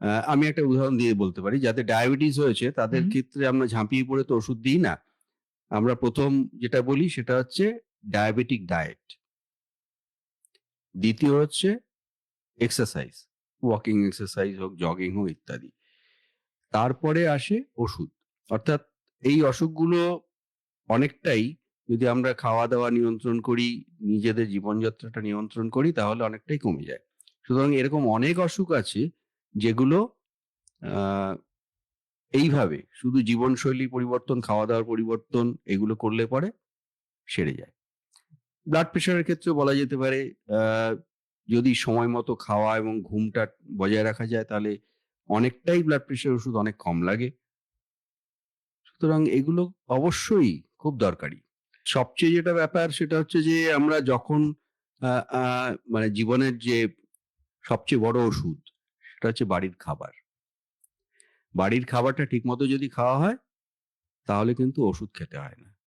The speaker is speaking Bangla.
আহ, আমি একটা উদাহরণ দিয়ে বলতে পারি। যাদের ডায়াবেটিস হয়েছে তাদের ক্ষেত্রে আমরা ঝাঁপিয়ে পড়ে তো ওষুধ দিই না। আমরা প্রথম যেটা বলি সেটা হচ্ছে ডায়াবেটিক ডায়েট। দ্বিতীয় হচ্ছে এক্সারসাইজ ওয়াকিং এক্সারসাইজ হোক জগিং হোক ইত্যাদি। তারপরে আসে ওষুধ। অর্থাৎ এই অসুখগুলো অনেকটাই যদি আমরা খাওয়া দাওয়া নিয়ন্ত্রণ করি নিজেদের জীবনযাত্রাটা নিয়ন্ত্রণ করি তাহলে অনেকটাই কমে যায়। সুতরাং এরকম অনেক অসুখ আছে যেগুলো এইভাবে শুধু জীবনশৈলী পরিবর্তন খাওয়া দাওয়ার পরিবর্তন, এগুলো করলে পরে সেরে যায়। ব্লাড প্রেশারের ক্ষেত্রে বলা যেতে পারে যদি সময় মতো খাওয়া এবং ঘুমটা বজায় রাখা যায়, তাহলে অনেকটাই ব্লাড প্রেশার ওষুধ অনেক কম লাগে। সুতরাং এগুলো অবশ্যই খুব দরকারি। সবচেয়ে যেটা ব্যাপার সেটা হচ্ছে যে, আমরা যখন মানে জীবনের যে সবচেয়ে বড় ওষুধ সেটা হচ্ছে বাড়ির খাবার। বাড়ির খাবারটা ঠিকমতো যদি খাওয়া হয়, তাহলে কিন্তু ওষুধ খেতে হয় না।